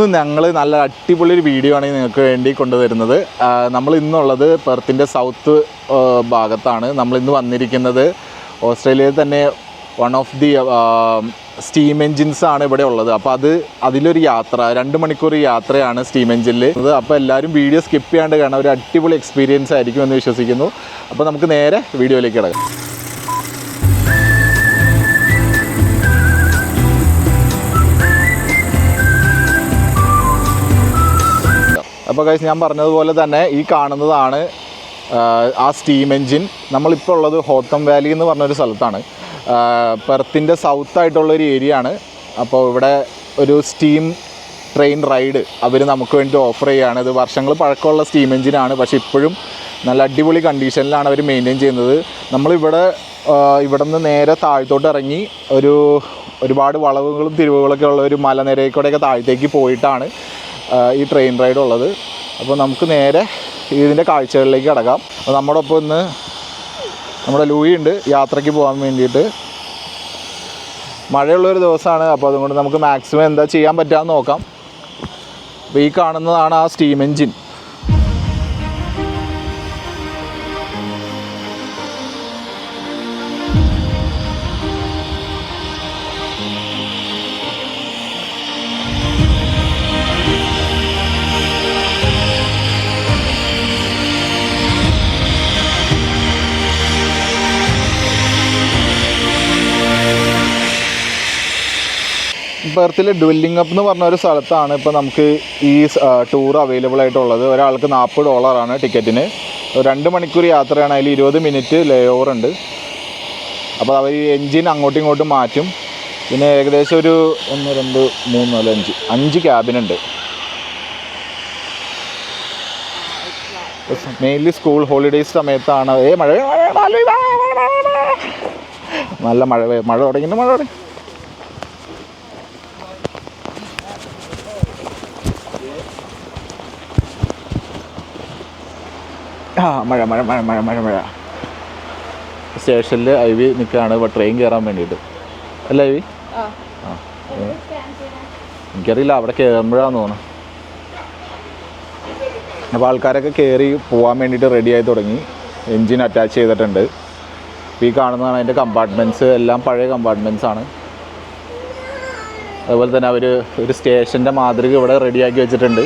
ഇന്ന് ഞങ്ങൾ നല്ല അടിപൊളി ഒരു വീഡിയോ ആണ് നിങ്ങൾക്ക് വേണ്ടി കൊണ്ടുവരുന്നത്. നമ്മൾ ഇന്നുള്ളത് പെർത്തിന്റെ സൗത്ത് ഭാഗത്താണ്. നമ്മൾ ഇന്ന് വന്നിരിക്കുന്നത് ഓസ്ട്രേലിയയിൽ തന്നെ one of the steam engines ആണ് ഇവിടെ ഉള്ളത്. അപ്പോൾ അത് അതിലൊരു യാത്ര രണ്ട് മണിക്കൂർ യാത്രയാണ് സ്റ്റീം എൻജിനിൽ അപ്പോൾ എല്ലാവരും വീഡിയോ സ്കിപ്പ് ചെയ്യാണ്ട് കാണാൻ ഒരു അടിപൊളി എക്സ്പീരിയൻസ് ആയിരിക്കും എന്ന് വിശ്വസിക്കുന്നു. അപ്പോൾ നമുക്ക് നേരെ വീഡിയോയിലേക്ക് കിടക്കാം. അപ്പോൾ കഴിച്ച് ഞാൻ പറഞ്ഞതുപോലെ തന്നെ ഈ കാണുന്നതാണ് ആ, സ്റ്റീം എൻജിൻ നമ്മളിപ്പോൾ ഉള്ളത് ഹോത്തം വാലി എന്ന് പറഞ്ഞൊരു സ്ഥലത്താണ്. പെർത്തിന്റെ സൗത്ത് ഒരു ഏരിയ ആണ്. അപ്പോൾ ഇവിടെ ഒരു സ്റ്റീം ട്രെയിൻ റൈഡ് അവർ നമുക്ക് വേണ്ടി ഓഫർ ചെയ്യുകയാണ് ഇത് വർഷങ്ങൾ പഴക്കമുള്ള സ്റ്റീം എഞ്ചിനാണ് പക്ഷേ ഇപ്പോഴും നല്ല അടിപൊളി കണ്ടീഷനിലാണ് അവർ മെയിന്റെയിൻ ചെയ്യുന്നത്. നമ്മളിവിടെ ഇവിടെ നിന്ന് നേരെ താഴത്തോട്ട് ഇറങ്ങി ഒരു ഒരുപാട് വളവുകളും തിരിവുകളൊക്കെ ഉള്ള ഒരു മലനിരയിൽ കൂടെയൊക്കെ താഴത്തേക്ക് പോയിട്ടാണ് ഈ ട്രെയിൻ റൈഡ് ഉള്ളത്. അപ്പോൾ നമുക്ക് നേരെ ഇതിന്റെ കാഴ്ചകളിലേക്ക് കിടക്കാം. അപ്പോൾ നമ്മുടെ ഒപ്പം ഇന്ന് നമ്മുടെ ലൂയി ഉണ്ട്. യാത്രയ്ക്ക് പോകാൻ വേണ്ടിയിട്ട്. മഴയുള്ളൊരു ദിവസമാണ്. അപ്പോൾ അതുകൊണ്ട് നമുക്ക് മാക്സിമം എന്താ ചെയ്യാൻ പറ്റാമെന്ന് നോക്കാം. അപ്പോൾ ഈ കാണുന്നതാണ് ആ സ്റ്റീം എൻജിൻ പെർത്തിൽ ഡ്വെല്ലിംഗ് അപ്പ് എന്ന് പറഞ്ഞ ഒരു സ്ഥലത്താണ് ഇപ്പോൾ നമുക്ക് ഈ ടൂർ അവൈലബിൾ ആയിട്ടുള്ളത്. ഒരാൾക്ക് നാൽപ്പത് ഡോളറാണ് ടിക്കറ്റിന്. രണ്ട് മണിക്കൂർ യാത്രയാണ്. അതിൽ ഇരുപത് മിനിറ്റ് ലേ ഓവർ ഉണ്ട്. അപ്പോൾ അവർ ഈ എൻജിൻ അങ്ങോട്ടും ഇങ്ങോട്ടും മാറ്റും. പിന്നെ ഏകദേശം ഒരു ഒന്ന് രണ്ട് മൂന്ന് നാല് അഞ്ച്. അഞ്ച് ക്യാബിനുണ്ട് മെയിൻലി സ്കൂൾ ഹോളിഡേയ്സ് സമയത്താണ്. ഏ മഴ. നല്ല മഴ മഴ തുടങ്ങിയിട്ട് മഴ തുടങ്ങി. ആ മഴ മഴ മഴ മഴ മഴ മഴ. സ്റ്റേഷനിൽ ഐ വി നിൽക്കുകയാണ് ഇപ്പോൾ ട്രെയിൻ കയറാൻ വേണ്ടിയിട്ട്. അല്ലേ ഐ വി ആ. എനിക്കറിയില്ല അവിടെ കയറുമ്പോഴാന്ന് തോന്നുന്നു. അപ്പോൾ ആൾക്കാരൊക്കെ കയറി പോകാൻ വേണ്ടിയിട്ട് റെഡി ആയി തുടങ്ങി. എൻജിൻ അറ്റാച്ച് ചെയ്തിട്ടുണ്ട്. അപ്പോൾ ഈ കാണുന്നതാണ് അതിന്റെ കമ്പാർട്ട്മെന്റ്സ് എല്ലാം പഴയ കമ്പാർട്ട്മെന്റ്സ് ആണ്. അതുപോലെ തന്നെ അവർ ഒരു സ്റ്റേഷന്റെ മാതൃക ഇവിടെ റെഡിയാക്കി വെച്ചിട്ടുണ്ട്.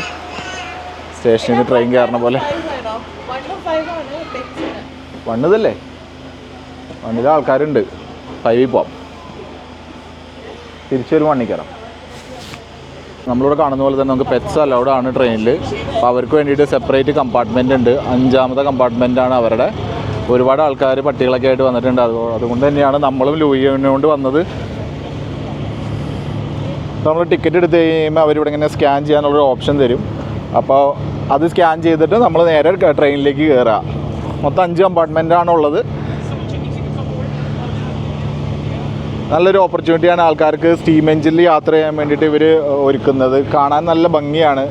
സ്റ്റേഷനിൽ ട്രെയിൻ കയറണ പോലെ. വണ്ണതല്ലേ വണ്ണിൽ ആൾക്കാരുണ്ട്. ഫൈവിൽ പോവാം. തിരിച്ചൊരു വണ്ണി കയറാം നമ്മളിവിടെ കാണുന്ന പോലെ തന്നെ നമുക്ക് പെറ്റ്സ് അലൗഡ് ആണ് ട്രെയിനിൽ അപ്പോൾ അവർക്ക് വേണ്ടിയിട്ട് സെപ്പറേറ്റ് കമ്പാർട്ട്മെന്റ് ഉണ്ട്. അഞ്ചാമത്തെ കമ്പാർട്ട്മെന്റ് ആണ് അവരുടെ. ഒരുപാട് ആൾക്കാർ പട്ടികളൊക്കെ ആയിട്ട് വന്നിട്ടുണ്ട്. അത് അതുകൊണ്ട് തന്നെയാണ് നമ്മളും ലൂയിനോണ്ട് വന്നത്. നമ്മൾ ടിക്കറ്റ് എടുത്ത് കഴിയുമ്പോൾ അവരിവിടെ ഇങ്ങനെ സ്കാൻ ചെയ്യാനുള്ളൊരു ഓപ്ഷൻ തരും. അപ്പോൾ അത് സ്കാൻ ചെയ്തിട്ട് നമ്മൾ നേരെ ട്രെയിനിലേക്ക് കയറുക മൊത്തം അഞ്ച് കമ്പാർട്ട്മെന്റ് ആണ് ഉള്ളത് നല്ലൊരു ഓപ്പർച്യൂണിറ്റിയാണ് ആൾക്കാർക്ക് സ്റ്റീം എഞ്ചിനിൽ യാത്ര ചെയ്യാൻ വേണ്ടിയിട്ട് ഇവർ ഒരുക്കുന്നത്. കാണാൻ നല്ല ഭംഗിയാണ്.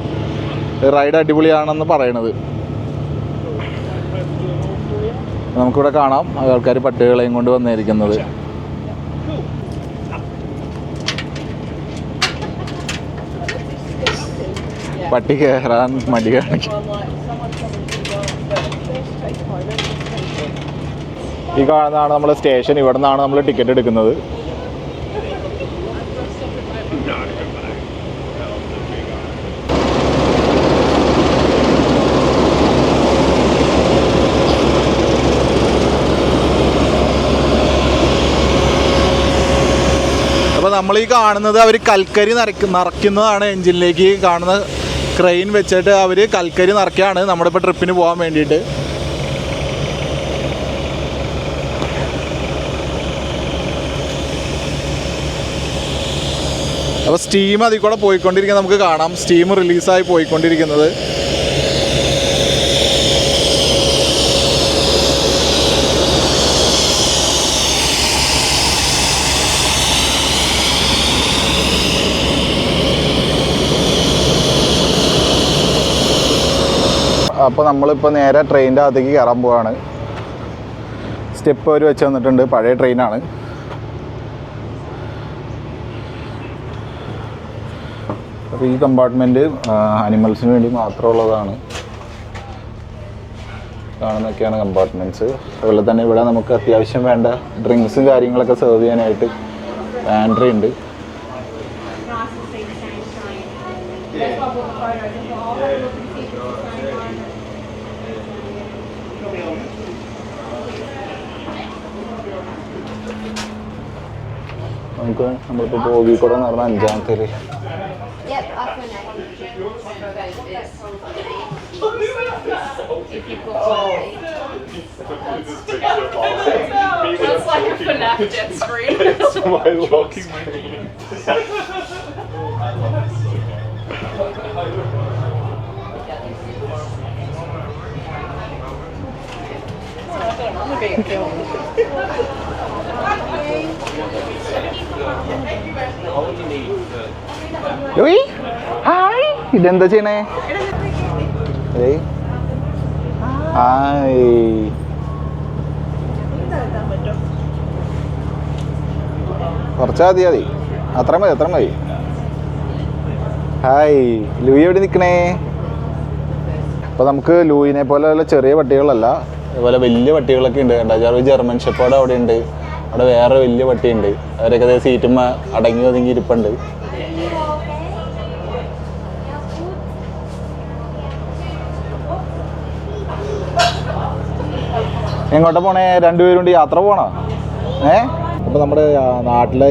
റൈഡ് അടിപൊളിയാണെന്ന് പറയണത്. നമുക്കിവിടെ കാണാം ആൾക്കാർ പട്ടികളെയും കൊണ്ട് വന്നിരിക്കുന്നത്. പട്ടി കയറാൻ മടി കാണിക്കും ഈ കാണുന്നതാണ് നമ്മൾ സ്റ്റേഷൻ. ഇവിടെ നിന്നാണ് നമ്മൾ ടിക്കറ്റ് എടുക്കുന്നത്. അപ്പോൾ നമ്മൾ ഈ കാണുന്നത് അവർ കൽക്കരി നിറയ്ക്കുന്ന നിറയ്ക്കുന്നതാണ് എഞ്ചിനിലേക്ക് കാണുന്ന ക്രെയിൻ വെച്ചിട്ട് അവർ കൽക്കരി നിറയ്ക്കുകയാണ് നമ്മുടെ ഇപ്പോൾ ട്രിപ്പിന് പോകാൻ വേണ്ടിയിട്ട്. അപ്പോൾ സ്റ്റീം അതിൽ കൂടെ പോയിക്കൊണ്ടിരിക്കുന്നത് നമുക്ക് കാണാം. സ്റ്റീം റിലീസായി പോയിക്കൊണ്ടിരിക്കുന്നത്. അപ്പോൾ നമ്മളിപ്പോൾ നേരെ ട്രെയിനിന്റെ അകത്തേക്ക് കയറാൻ പോവാണ്. സ്റ്റെപ്പ് അവർ വെച്ച് തന്നിട്ടുണ്ട് പഴയ ട്രെയിനാണ് അപ്പോൾ ഈ കമ്പാർട്ട്മെന്റ് അനിമൽസിന് വേണ്ടി മാത്രമുള്ളതാണ് കാണുന്നൊക്കെയാണ് കമ്പാർട്ട്മെന്റ്സ് അതുപോലെ തന്നെ ഇവിടെ നമുക്ക് അത്യാവശ്യം വേണ്ട ഡ്രിങ്ക്സും കാര്യങ്ങളൊക്കെ സെർവ് ചെയ്യാനായിട്ട് പാൻട്രി ഉണ്ട് നമുക്ക് നമ്മളിപ്പോൾ ബോഗിക്കൂടെ എന്ന് പറഞ്ഞാൽ അഞ്ചാമത്തേൽ Yep, up and neck. If you've got one. It's like a fanatic jet screen. I'm being filmed. ഹായ്. ഇതെന്താ ചെയ്യണേ? ഹായ്. കുറച്ചാ മതി മതി. അത്ര മതി അത്ര മതി. ഹായ്. ലൂയി എവിടെ നിൽക്കണേ അപ്പോൾ നമുക്ക് ലൂയിനെ പോലെയുള്ള ചെറിയ പട്ടികളല്ല അതുപോലെ വലിയ പട്ടികളൊക്കെ ഉണ്ട്. കണ്ടാ? ജർമ്മൻ ഷെപ്പേർഡ് അവിടെ ഉണ്ട്. അവിടെ വേറെ വലിയ പട്ടിയുണ്ട്. അവരൊക്കെ സീറ്റുമ്മ അടങ്ങി ഒതുങ്ങി ഇരിപ്പുണ്ട്. എങ്ങോട്ടാ പോണേ? രണ്ടുപേരും യാത്ര പോണോ? ഏ? അപ്പോൾ നമ്മുടെ നാട്ടിലെ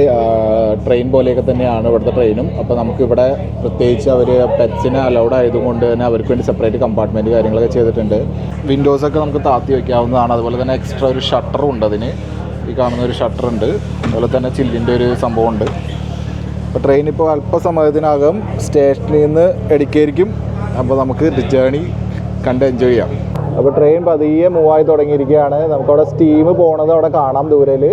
ട്രെയിൻ പോലെയൊക്കെ തന്നെയാണ് ഇവിടുത്തെ ട്രെയിനും അപ്പോൾ നമുക്കിവിടെ പ്രത്യേകിച്ച് അവർ പെറ്റ്സിനെ അലൗഡ് ആയതുകൊണ്ട് തന്നെ അവർക്ക് വേണ്ടി സെപ്പറേറ്റ് കമ്പാർട്ട്മെന്റ് കാര്യങ്ങളൊക്കെ ചെയ്തിട്ടുണ്ട്. വിൻഡോസൊക്കെ നമുക്ക് താത്തി വയ്ക്കാവുന്നതാണ് അതുപോലെ തന്നെ എക്സ്ട്രാ ഒരു ഷട്ടറും ഉണ്ട് അതിന്. ഈ കാണുന്ന ഒരു ഷട്ടർ ഉണ്ട്. അതുപോലെ തന്നെ ചില്ലിന്റെ ഒരു സംഭവം ഉണ്ട്. അപ്പോൾ ട്രെയിൻ ഇപ്പോൾ അല്പസമയത്തിനകം സ്റ്റേഷനിൽ നിന്ന് ഇടയ്ക്കായിരിക്കും അപ്പോൾ നമുക്ക് ജേണി കണ്ട് എൻജോയ് ചെയ്യാം. അപ്പോൾ ട്രെയിൻ പതിയെ മൂവായി തുടങ്ങിയിരിക്കുകയാണ്. നമുക്കവിടെ സ്റ്റീം പോണത് അവിടെ കാണാം ദൂരയിൽ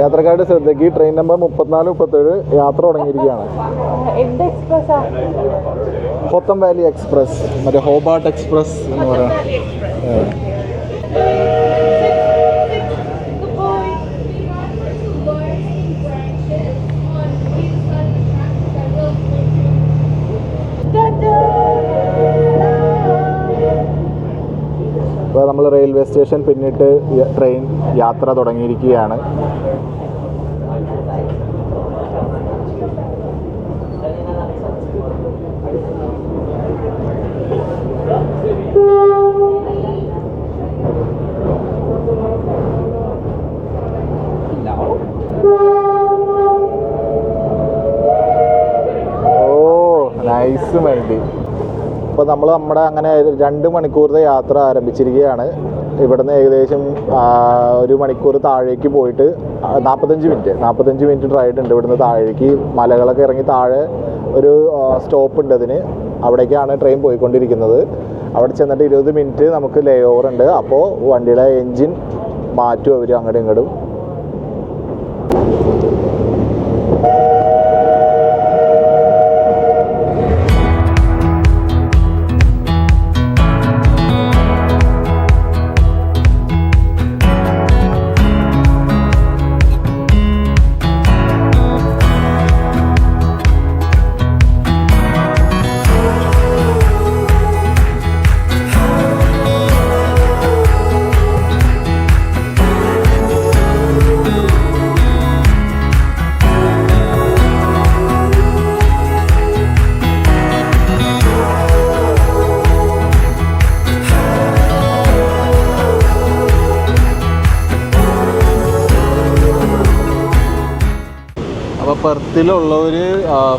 യാത്രക്കാരുടെ ശ്രദ്ധയ്ക്ക് ട്രെയിൻ നമ്പർ മുപ്പത്തിനാല് മുപ്പത്തേഴ് യാത്ര തുടങ്ങിയിരിക്കുകയാണ്. കൊത്തം വാലി എക്സ്പ്രസ്. മറ്റേ ഹോബാട്ട് എക്സ്പ്രസ് എന്ന് പറയുന്നത് നമ്മൾ റെയിൽവേ സ്റ്റേഷൻ പിന്നിട്ട് ട്രെയിൻ യാത്ര തുടങ്ങിയിരിക്കുകയാണ്. ഇപ്പോൾ നമ്മൾ നമ്മുടെ അങ്ങനെ രണ്ട് മണിക്കൂറത്തെ യാത്ര ആരംഭിച്ചിരിക്കുകയാണ്. ഇവിടുന്ന് ഏകദേശം ഒരു മണിക്കൂർ താഴേക്ക് പോയിട്ട് നാൽപ്പത്തഞ്ച് മിനിറ്റ് നാൽപ്പത്തഞ്ച് മിനിറ്റ് റൈഡ് ഉണ്ട് ഇവിടുന്ന് താഴേക്ക്. മലകളൊക്കെ ഇറങ്ങി താഴെ ഒരു സ്റ്റോപ്പ് ഉണ്ട് അതിന്. അവിടേക്കാണ് ട്രെയിൻ പോയിക്കൊണ്ടിരിക്കുന്നത്. അവിടെ ചെന്നിട്ട് ഇരുപത് മിനിറ്റ് നമുക്ക് ലേ ഓവർ ഉണ്ട്. അപ്പോൾ വണ്ടിയുടെ എൻജിൻ മാറ്റും അവർ അങ്ങോട്ടും ഇങ്ങോട്ടും. അപ്പോൾ പെർത്തിലുള്ളവർ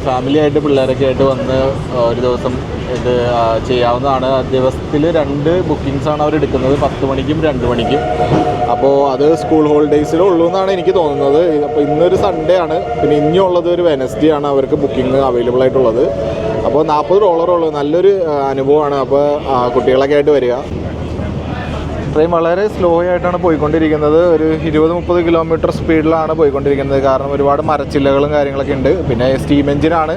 ഫാമിലി ആയിട്ട് പിള്ളേരൊക്കെ ആയിട്ട് വന്ന് ഒരു ദിവസം ഇത് ചെയ്യാവുന്നതാണ്. ദിവസത്തിൽ രണ്ട് ബുക്കിങ്സ് ആണ് അവർ എടുക്കുന്നത് പത്ത് മണിക്കും രണ്ട് മണിക്കും. അപ്പോൾ അത് സ്കൂൾ ഹോളിഡേയ്സിലേ ഉള്ളൂ എന്നാണ് എനിക്ക് തോന്നുന്നത്. അപ്പോൾ ഇന്നൊരു സൺഡേ ആണ്. പിന്നെ ഇനിയുള്ളത് ഒരു വെനസ്ഡേ ആണ് അവർക്ക് ബുക്കിംഗ് അവൈലബിൾ ആയിട്ടുള്ളത്. അപ്പോൾ നാൽപ്പത് ഡോളറുള്ളൂ നല്ലൊരു അനുഭവമാണ്. അപ്പോൾ കുട്ടികളൊക്കെ ആയിട്ട് വരിക. ട്രെയിൻ വളരെ സ്ലോ ആയിട്ടാണ് പോയിക്കൊണ്ടിരിക്കുന്നത്. ഒരു ഇരുപത് മുപ്പത് കിലോമീറ്റർ സ്പീഡിലാണ് പോയിക്കൊണ്ടിരിക്കുന്നത്. കാരണം ഒരുപാട് മരച്ചില്ലകളും കാര്യങ്ങളൊക്കെ ഉണ്ട്. പിന്നെ സ്റ്റീം എഞ്ചിനാണ്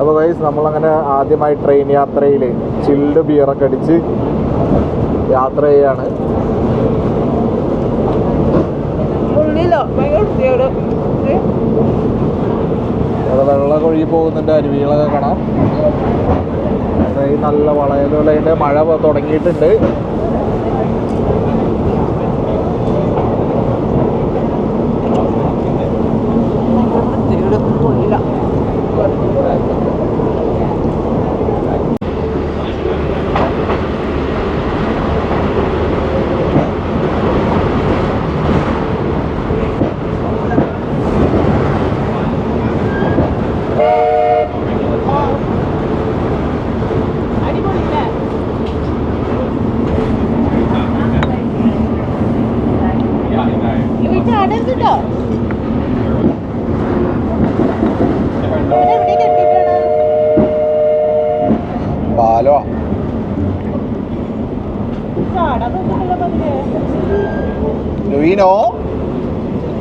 അപ്പോൾ നമ്മളങ്ങനെ ആദ്യമായി ട്രെയിൻ യാത്രയിൽ ചിൽഡ് ബിയറൊക്കെ അടിച്ച് യാത്ര ചെയ്യാണ്. ഉള്ളിലോ ഭയങ്കര വൃത്തിയോട് അവിടെ വെള്ളം ഒഴുകി പോകുന്നുണ്ട് അരുവികളൊക്കെ കാണാം. നല്ല വളയലുള്ളതിന്റെ മഴ തുടങ്ങിയിട്ടുണ്ട്.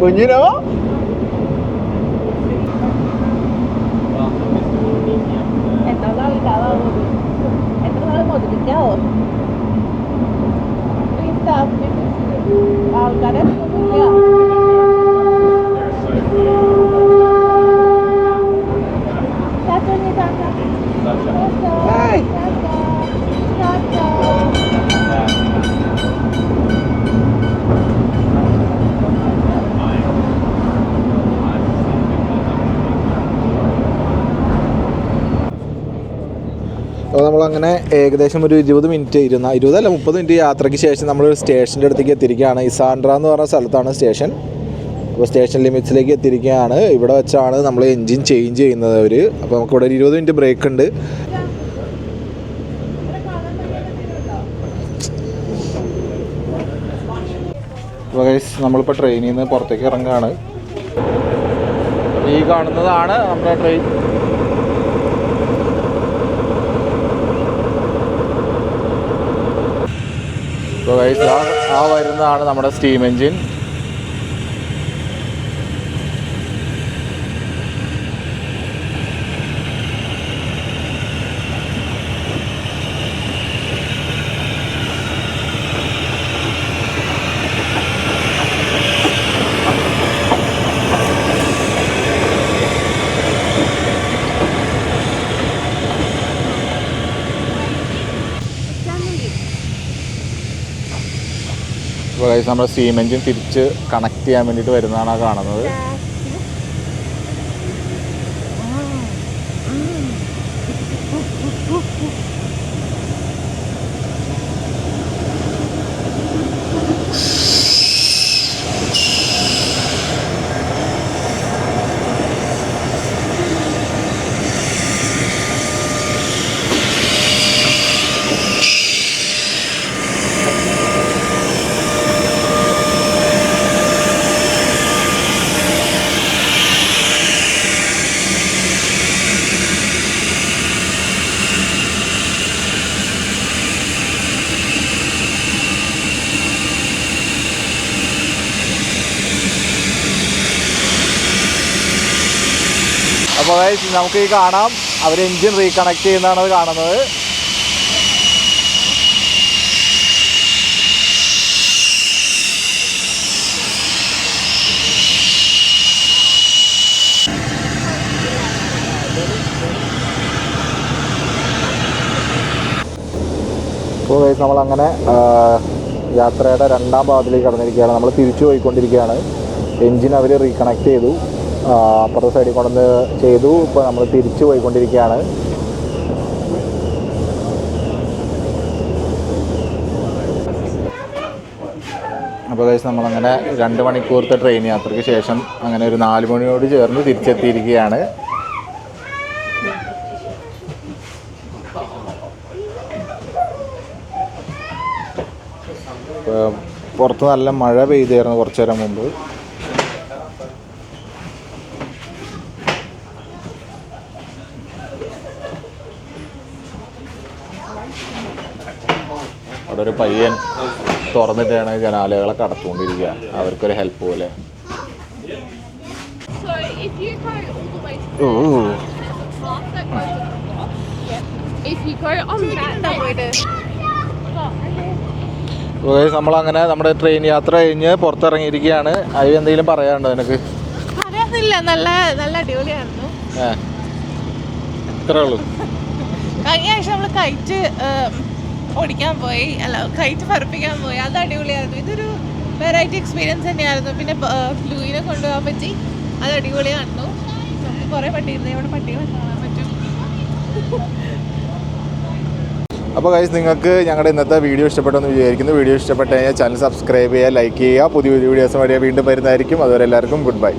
But you know, നമ്മളങ്ങനെ ഏകദേശം ഒരു ഇരുപത് മിനിറ്റ് ഇരുന്ന ഇരുപതല്ല മുപ്പത് മിനിറ്റ് യാത്രയ്ക്ക് ശേഷം നമ്മൾ സ്റ്റേഷന്റെ അടുത്തേക്ക് എത്തിയിരിക്കുകയാണ്. ഇസാൻഡ്ര എന്ന് പറഞ്ഞ സ്ഥലത്താണ് സ്റ്റേഷൻ. അപ്പോൾ സ്റ്റേഷൻ ലിമിറ്റ്സിലേക്ക് എത്തിയിരിക്കുകയാണ്. ഇവിടെ വെച്ചാണ് നമ്മൾ എൻജിൻ ചേഞ്ച് ചെയ്യുന്നത് അവർ അപ്പോൾ നമുക്ക് ഇവിടെ ഒരു ഇരുപത് മിനിറ്റ് ബ്രേക്ക് ഉണ്ട്. നമ്മളിപ്പോൾ ട്രെയിനിൽ നിന്ന് പുറത്തേക്ക് ഇറങ്ങുകയാണ്. ഈ കാണുന്നതാണ് നമ്മുടെ ട്രെയിൻ ആ ആ വരുന്നതാണ് നമ്മുടെ സ്റ്റീം എൻജിൻ ഇപ്പോൾ നമ്മുടെ സ്റ്റീം തിരിച്ച് കണക്ട് ചെയ്യാൻ വേണ്ടിയിട്ട് വരുന്നതാണ് കാണുന്നത് അപ്പോൾ ഗൈസ് നമുക്ക് ഈ കാണാം. അവർ എൻജിൻ റീകണക്ട് ചെയ്യുന്നതാണ് കാണുന്നത്. അപ്പോൾ ഗൈസ് നമ്മളങ്ങനെ അങ്ങനെ യാത്രയുടെ രണ്ടാം ഭാഗത്തിലേക്ക് കടന്നിരിക്കുകയാണ്. നമ്മൾ തിരിച്ചു പോയിക്കൊണ്ടിരിക്കുകയാണ്. എൻജിൻ അവർ റീകണക്ട് ചെയ്തു. അപ്പുറത്തെ സൈഡിൽ കൊണ്ടുവന്ന് ചെയ്തു. ഇപ്പോൾ നമ്മൾ തിരിച്ചു പോയിക്കൊണ്ടിരിക്കുകയാണ്. അപ്പോൾ കഴിച്ച് നമ്മളങ്ങനെ രണ്ട് മണിക്കൂറത്തെ ട്രെയിൻ യാത്രയ്ക്ക് ശേഷം അങ്ങനെ ഒരു നാല് മണിയോട് ചേർന്ന് തിരിച്ചെത്തിയിരിക്കുകയാണ്. പുറത്ത് നല്ല മഴ പെയ്തായിരുന്നു കുറച്ചു നേരം മുമ്പ്. അവിടെ ഒരു പയ്യൻ തുറന്നിട്ടാണ് ജനാലകളെ കടത്തുകൊണ്ടിരിക്കുക. അവർക്കൊരു ഹെൽപ്പ് പോലെ. നമ്മളങ്ങനെ നമ്മുടെ ട്രെയിൻ യാത്ര കഴിഞ്ഞ് പുറത്തിറങ്ങിയിരിക്കുകയാണ്. അതിൽ എന്തെങ്കിലും പറയാനുണ്ടോ നിനക്ക്? പറയാനില്ല. നല്ല നല്ല അടിപൊളിയായിരുന്നു. ഏ. ഇത്രേ ഉള്ളൂ. കഴിഞ്ഞ ആഴ്ച നമ്മൾ കൈറ്റ് ഓടിക്കാൻ പോയി അല്ല കൈറ്റ് പറപ്പിക്കാൻ പോയി. അത് അടിപൊളിയായിരുന്നു. ഇതൊരു വെറൈറ്റി എക്സ്പീരിയൻസ് തന്നെയായിരുന്നു. പിന്നെ ഫ്ലൂയിനെ കൊണ്ടുപോകാൻ പറ്റി. അത് അടിപൊളിയായിരുന്നു നമുക്ക് കുറേ പട്ടിയിരുന്നേ ഇവിടെ പട്ടികളെ കാണാൻ പറ്റും. അപ്പോൾ ഗൈസ് നിങ്ങൾക്ക് ഞങ്ങളുടെ ഇന്നത്തെ വീഡിയോ ഇഷ്ടപ്പെട്ടെന്ന് വിചാരിക്കുന്നു. വീഡിയോ ഇഷ്ടപ്പെട്ട് കഴിഞ്ഞാൽ ചാനൽ സബ്സ്ക്രൈബ് ചെയ്യുക ലൈക്ക് ചെയ്യുക. പുതിയ പുതിയ വീഡിയോസ് വഴിയെ വീണ്ടും വരുന്നതായിരിക്കും. അതുവരെ എല്ലാവർക്കും ഗുഡ് ബൈ